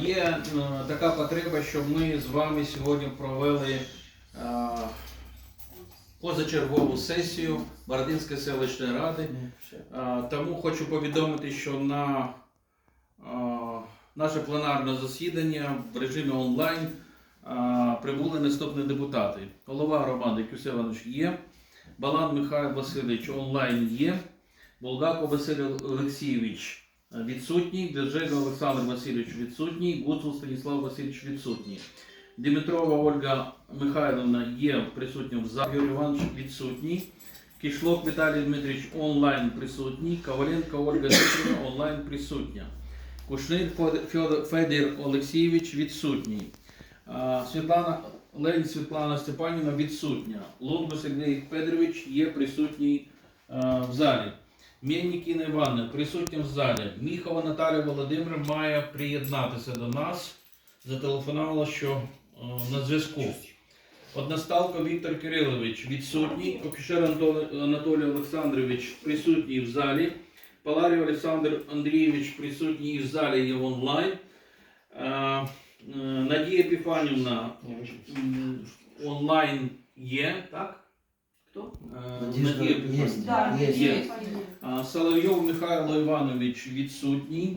Є е, така потреба, щоб ми з вами сьогодні провели е, позачергову сесію Бородинської селищної ради. Тому хочу повідомити, що на е, наше пленарне засідання в режимі онлайн прибули наступні депутати. Голова громади Кюсей Іванович є, Балан Михайло Васильович онлайн є, Булгаков Василь Олексійович відсутній, Держега Олександр Васильович відсутній, Гуцул Станіслав Васильович відсутній. Дмитрова Ольга Михайловна є присутня в залі, Юрій Іванович відсутній. Кишлок Віталій Дмитрович онлайн присутній, Коваленко Ольга Дмитрівна онлайн присутня. Кушнир Федір Олексійович відсутній. Світлана Лень Світлана Степанівна відсутня. Лунго Сергій Федорович є присутній в залі. Мєннік Інна Івановна присутня в залі. Міхова Наталія Володимир має приєднатися до нас. Зателефонувала, що а, на зв'язку. Односталко Віктор Кирилович відсутній. Окішер Анатолій Олександрович присутній в залі. Паларій Олександр Андрійович присутній в залі є онлайн. Е, е, Надія Епіфанівна м, онлайн є, так? Хто? Е, Надежда есть. Да, Есть. А, Соловйов Михайло Іванович відсутній.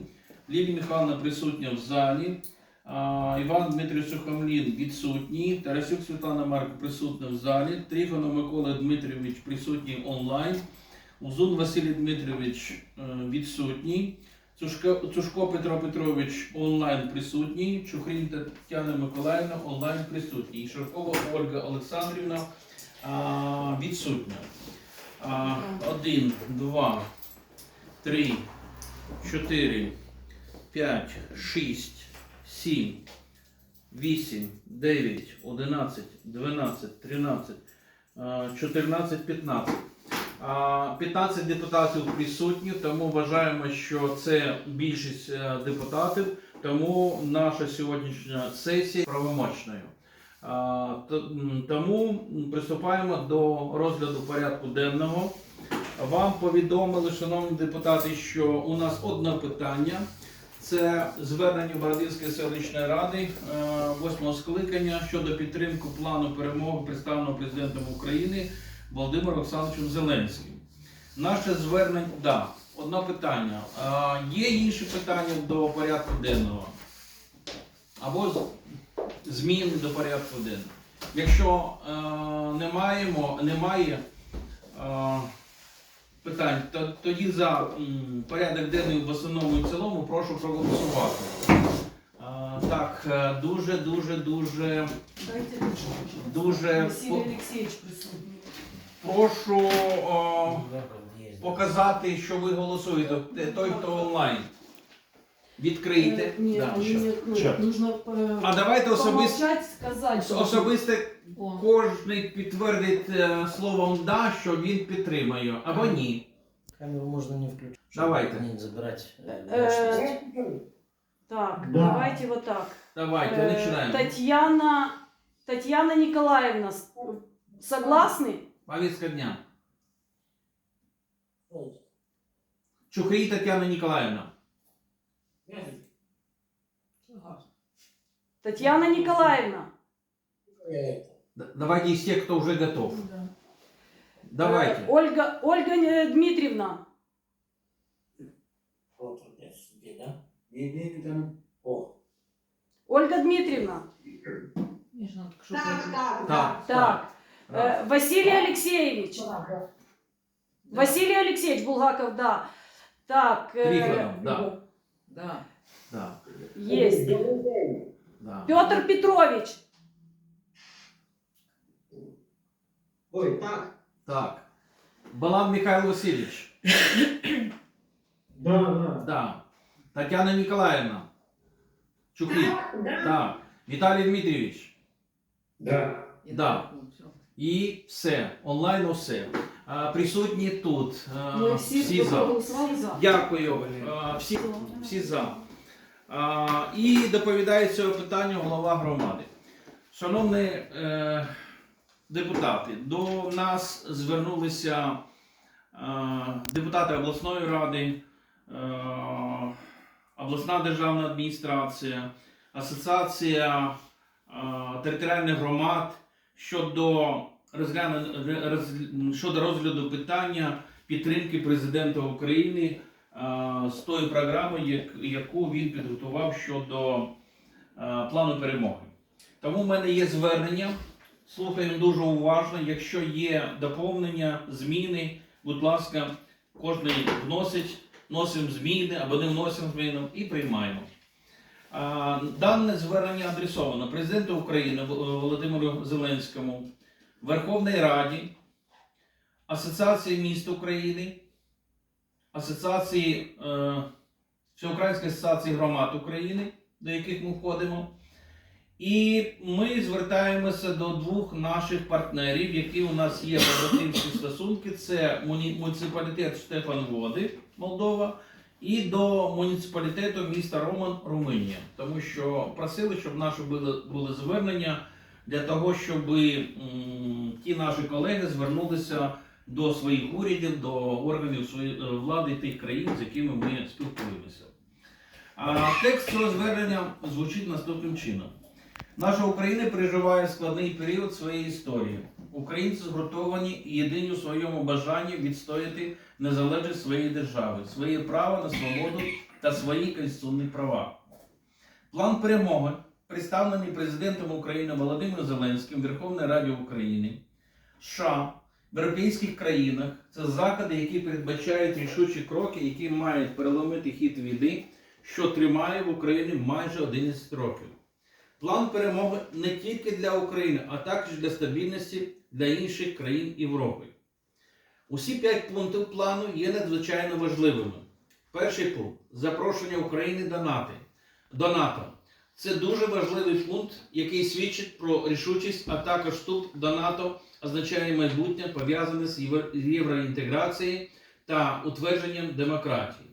Лілія Михайловна присутня в залі. А, Іван Дмитрий Сухомлін відсутній. Тарасюк Світлана Марко присутня в залі. Трифонов Микола Дмитрович присутній онлайн. Узун Василій Дмитрович е, відсутній. Цушко, Цушко Петро Петрович онлайн присутній. Чухрін Тетяна Миколаївна онлайн присутній. Ширкова Ольга Олександрівна відсутня. Один, два, три, чотири, п'ять, шість, сім, вісім, дев'ять, одинадцять, дванадцять, тринадцять, чотирнадцять, п'ятнадцять. А, 15 депутатів присутні, тому вважаємо, що це більшість е, депутатів, тому наша сьогоднішня сесія правомочною. Тому приступаємо до розгляду порядку денного. Вам повідомили, шановні депутати, що у нас одне питання. Це звернення Бородинської селищної ради 8 скликання щодо підтримки плану перемоги представленого президентом України Володимиром Олександровичем Зеленським. Наше звернення, да, одне питання. Є інші питання до порядку денного? Або з- зміни до порядку денного. Якщо е, не маємо, немає е, питань, то тоді за м, порядок денний в основному і в цілому прошу проголосувати. Е, так, е, дуже, дуже, дуже, Дайте дуже Василий по- Алексеевич присутній. прошу Есть. показати, що ви голосуєте. Той, хто онлайн. Відкрийте. Э, Нет, Да. они не откроют. Нужно э, А давайте особисто, помолчать, сказать. что- особисто О, кожний підтвердить е, словом да, що він підтримає, або ні. Камеру можно не включать. Давайте. Не забирать. э, Э, мощность. Так, Да. давайте вот так. Давайте, Э, починаємо. Татьяна, Татьяна Николаевна, с- согласны? Повістка дня. Чухрій Тетяна Ніколаївна. Татьяна Николаевна. Д- Давайте из тех, кто уже готов. Давайте. Э, Ольга, Ольга э, Дмитриевна. О. Ольга Дмитриевна. Так, Так. Э, Василий Алексеевич. Василий Алексеевич Булгаков, да. Так, э, Трифонов, да. Да. Да. есть. да. Петр Петрович. Ой, так. Так. Балан Михайло Васильевич. Да, да. Да. Татьяна Николаевна. Чухрій. Так. Віталій Дмитрович. Да. Да. І все. Онлайн усе. Присутні тут. а, Мы всі за. за. Дякую. Всі, всі за. І доповідає цього питання голова громади. Шановні е, депутати, до нас звернулися е, депутати обласної ради, е, обласна державна адміністрація, Асоціація е, територіальних громад щодо, розгляну- роз- щодо розгляду питання підтримки президента України е, з тої програми, як- яку він підготував щодо е, плану перемоги. Тому в мене є звернення. Слухаємо дуже уважно. Якщо є доповнення, зміни, будь ласка, кожен вносить, вносимо зміни або не вносимо зміни і приймаємо. Дане звернення адресовано президенту України Володимиру Зеленському, Верховній Раді, Асоціації міст України, Асоціації е, Всеукраїнської асоціації громад України, до яких ми входимо. І ми звертаємося до двох наших партнерів, які у нас є побратимські стосунки. Це муні- муніципалітет Штефан Води, Молдова, і до муніципалітету міста Роман, Румунія. Тому що просили, щоб наші були, були звернення для того, щоб ті наші колеги звернулися до своїх урядів, до органів е, влади тих країн, з якими ми спілкуємося. Текст цього звернення звучить наступним чином. Наша Україна переживає складний період своєї історії. Українці згуртовані єдині у своєму бажанні відстояти незалежність своєї держави, своє право на свободу та свої конституційні права. План перемоги, представлений президентом України Володимиром Зеленським в Верховній Раді України, США, в європейських країнах це заходи, які передбачають рішучі кроки, які мають переломити хід війни, що тримає в Україні майже 11 років. План перемоги не тільки для України, а також для стабільності для інших країн Європи. Усі п'ять пунктів плану є надзвичайно важливими. Перший пункт запрошення України до НАТО. Це дуже важливий пункт, який свідчить про рішучість, а також вступ до НАТО означає майбутнє пов'язане з євроінтеграцією та утвердженням демократії.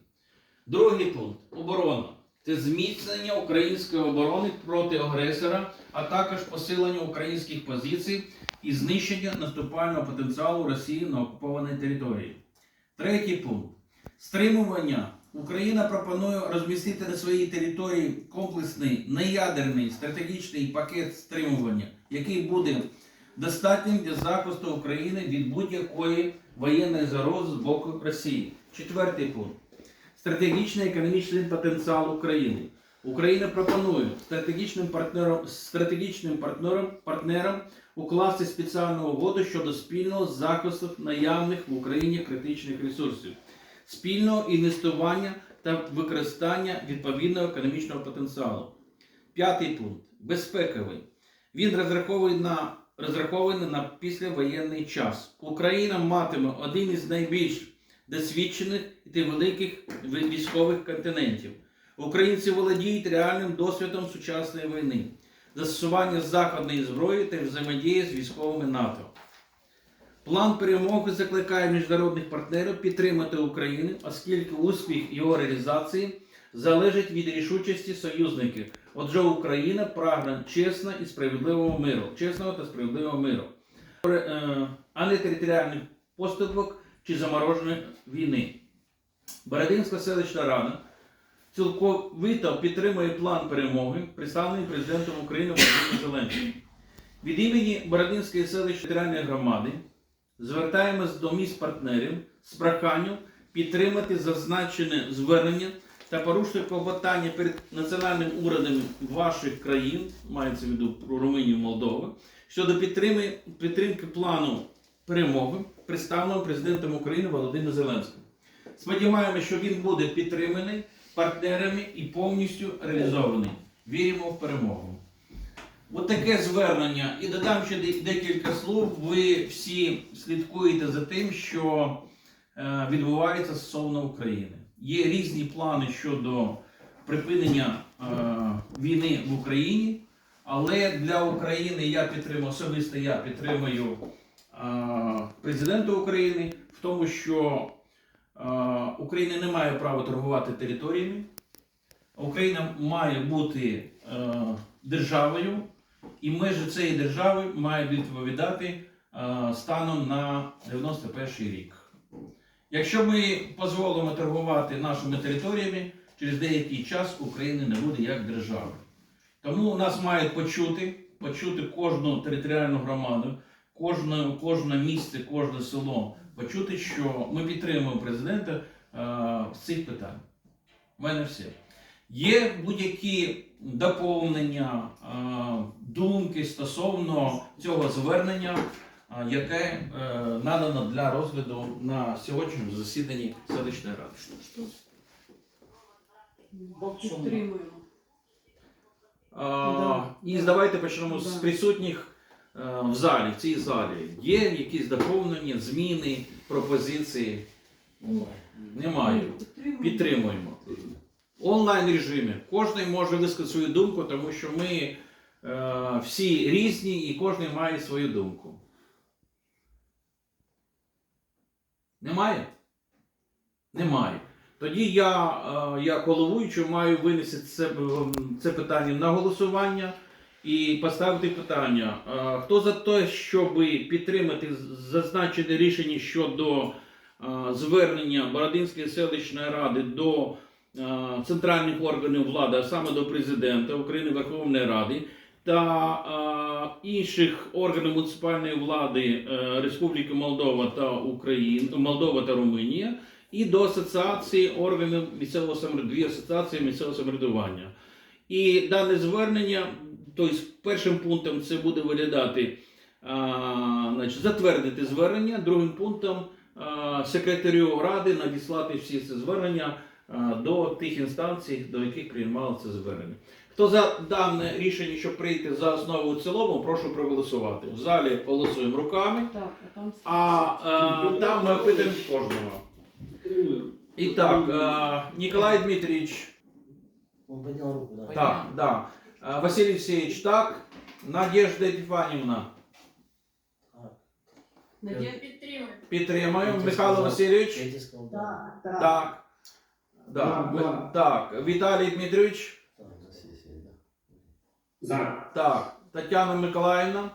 Другий пункт оборона. Це зміцнення української оборони проти агресора, а також посилення українських позицій і знищення наступального потенціалу Росії на окупованій території. Третій пункт стримування. Україна пропонує розмістити на своїй території комплексний неядерний стратегічний пакет стримування, який буде достатнім для захисту України від будь-якої воєнної загрози з боку Росії. Четвертий пункт стратегічний економічний потенціал України. Україна пропонує стратегічним партнером, стратегічним партнером, партнерам укласти спеціальну угоду щодо спільного захисту наявних в Україні критичних ресурсів, спільного інвестування та використання відповідного економічного потенціалу. П'ятий пункт безпековий. Він розрахований на розрахований на післявоєнний час. Україна матиме один із найбільш досвідчених та великих військових континентів. Українці володіють реальним досвідом сучасної війни, застосування заходної зброї та взаємодії з військовими НАТО. План перемоги закликає міжнародних партнерів підтримати Україну, оскільки успіх його реалізації залежить від рішучості союзників. Отже, Україна прагне чесного і справедливого миру, чесного та справедливого миру, Е, а не територіальних поступок чи замороженої війни. Бородинська селищна рада цілковито підтримує план перемоги, представлений президентом України Володимиром Зеленським. Від імені Бородинської селищної територіальної громади звертаємось до міст партнерів з проханням підтримати зазначене звернення та порушити клопотання перед національним урядом ваших країн, мається в виду про Румунію Молдову, щодо підтримки, підтримки плану перемоги, представленого президентом України Володимиром Зеленським. Сподіваємося, що він буде підтриманий партнерами і повністю реалізований. Віримо в перемогу. От таке звернення. І додам ще декілька слов. Ви всі слідкуєте за тим, що е, відбувається стосовно України. Є різні плани щодо припинення е, війни в Україні, але для України я підтримую, особисто я підтримую е, президента України в тому, що Україна не має права торгувати територіями. Україна має бути державою, і межі цієї держави мають відповідати е, станом на 91 рік. Якщо ми дозволимо торгувати нашими територіями, через деякий час України не буде як держави. Тому нас мають почути, почути кожну територіальну громаду, кожне, кожне місце, кожне село, почути, що ми підтримуємо президента е, з цих питань. У мене все. Є будь-які доповнення, е, думки стосовно цього звернення, е, яке е, надано для розгляду на сьогоднішньому засіданні селищної ради. Підтримуємо. А, І давайте почнемо з присутніх е, в залі, в цій залі. Є якісь доповнення, зміни, пропозиції? Немає. Підтримуємо. Онлайн режимі. Кожен може висказати свою думку, тому що ми всі різні і кожен має свою думку. Немає? Немає. Тоді я, е, як головуючий, маю винести це, е, це питання на голосування і поставити питання. Е, Хто за те, щоб підтримати зазначене рішення щодо е, звернення Бородинської селищної ради до е, центральних органів влади, а саме до президента України Верховної Ради та е, інших органів муніципальної влади е, Республіки Молдова та України, Молдова та Румунія, і до асоціації органів місцевого самоврядування, асоціації місцевого самоврядування. І дане звернення, тобто першим пунктом це буде виглядати а, значить, затвердити звернення, другим пунктом а, секретарю ради надіслати всі ці звернення до тих інстанцій, до яких приймали це звернення. Хто за дане рішення, щоб прийти за основу в цілому, прошу проголосувати. В залі голосуємо руками, Так, а там а е, там ми опитуємо кожного. І так, е, Ніколай Дмитрович, Он поднял руку, да. так, да. Е, Василь Олексійович, так. Надежда Епіфанівна, Надія Підтримуємо. підтримуємо. Михайло Васильович, сказал, да. так. Да. Да, Ми- да. Так, Віталій Дмитрович, Так, за. Тетяна Миколаївна,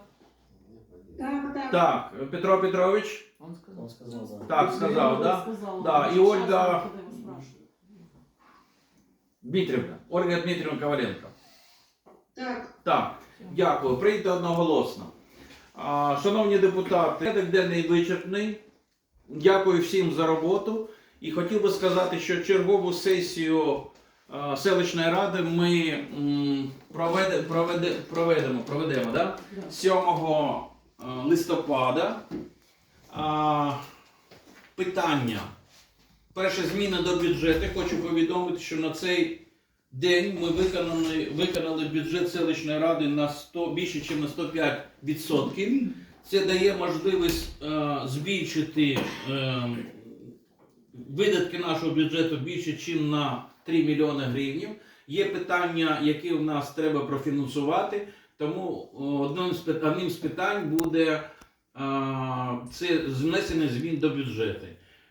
Так, так. так. Петро Петрович, Он сказав. Он сказал, да. так сказав, да? Сказав. Да, і Ольга-. Дмитрівна, Ольга Дмитрівна Коваленко. Так. Так, дякую. Прийти одноголосно. А, Шановні депутати, порядок денний вичерпний. Дякую всім за роботу. І хотів би сказати, що чергову сесію селищної ради ми м, проведе, проведе, проведемо, проведемо да? Да. 7 листопада. Питання. Перше зміни до бюджету. Хочу повідомити, що на цей день ми виконали, виконали бюджет селищної ради на 100, більше, ніж на 105%. Це дає можливість е, збільшити е, видатки нашого бюджету більше, ніж на 3 мільйони гривень. Є питання, які в нас треба профінансувати, тому е, одним з, одним з питань буде е, це внесення змін до бюджету.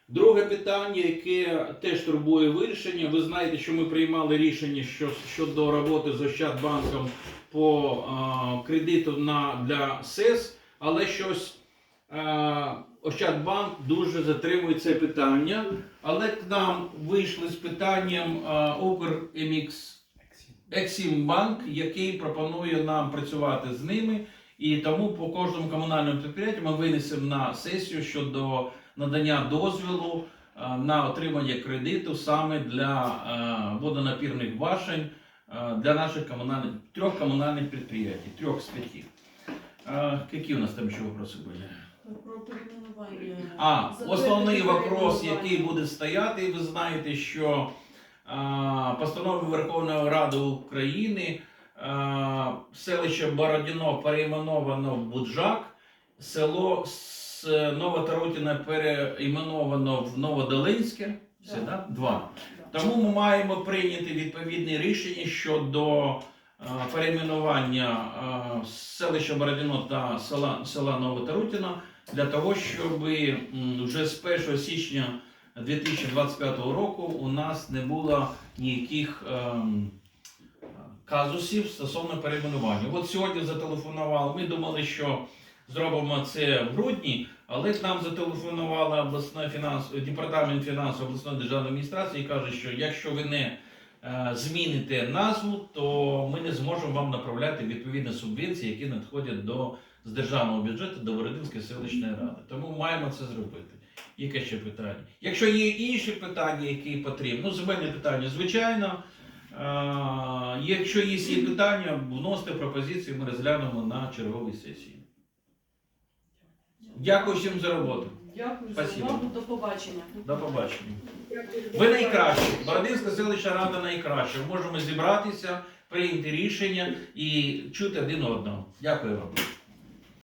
Друге питання, яке теж турбує вирішення. Ви знаєте, що ми приймали рішення щодо роботи з Ощадбанком по кредиту на, для СЕС, але щось Ощадбанк дуже затримує це питання. Але к нам вийшли з питанням Укрмікс Ексімбанк, який пропонує нам працювати з ними. І тому по кожному комунальному підприємству ми винесемо на сесію щодо надання дозволу е, на отримання кредиту саме для водонапірних башень для наших комунальних трьох комунальних підприємств, трьох з п'яти. Які у нас там ще вопроси були? Про перейменування. А, основний вопрос, який буде стояти, ви знаєте, що а, постановою Верховної Ради України а, селище Бородіно перейменовано в Буджак, село Новотарутіна переіменовано в Новодолинське. Все, Да. да? Два. Да. Тому ми маємо прийняти відповідне рішення щодо перейменування селища Бородіно та села, села Новотарутіна для того, щоб вже з 1 січня 2025 року у нас не було ніяких ем, казусів стосовно перейменування. От сьогодні зателефонували. Ми думали, що зробимо це в грудні, але нам зателефонувала обласна фінанс... департамент фінансів обласної державної адміністрації і каже, що якщо ви не е, зміните назву, то ми не зможемо вам направляти відповідні субвенції, які надходять до з державного бюджету до Бородинської селищної ради. Тому маємо це зробити. Яке ще питання? Якщо є інші питання, які потрібні, ну земельне питання, звичайно. Е, Якщо є ці питання, вносите пропозиції, ми розглянемо на черговій сесії. Дякую всім за роботу. Дякую Спасибо. за увагу. До побачення. До побачення. Ви найкращі. Бородинська селищна рада найкраща. Можемо зібратися, прийняти рішення і чути один одного. Дякую вам.